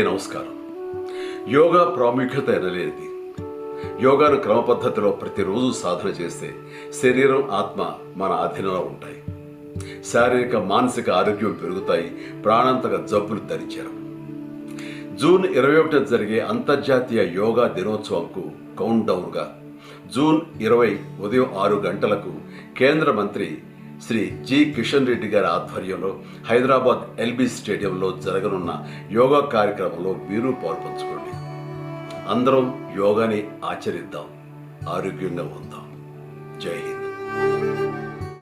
నమస్కారం. యోగా ప్రాముఖ్యత ఎనలేనిది. యోగాను క్రమ పద్ధతిలో ప్రతిరోజు సాధన చేస్తే శరీరం ఆత్మ మన అధీనంలో ఉంటాయి. శారీరక మానసిక ఆరోగ్యం పెరుగుతాయి ప్రాణాంతక జబ్బులు ధరించారు జూన్ ఇరవై ఒకటి జరిగే అంతర్జాతీయ యోగా దినోత్సవంకు కౌంట్ డౌన్గా జూన్ ఇరవై ఉదయం ఆరు గంటలకు కేంద్ర మంత్రి శ్రీ జి కిషన్ రెడ్డి గారి ఆధ్వర్యంలో హైదరాబాద్ ఎల్బీ స్టేడియంలో జరగనున్న యోగా కార్యక్రమంలో మీరు పాల్పంచుకోండి. అందరం యోగాని ఆచరిద్దాం. ఆరోగ్యంగా ఉందాం. జై హింద్.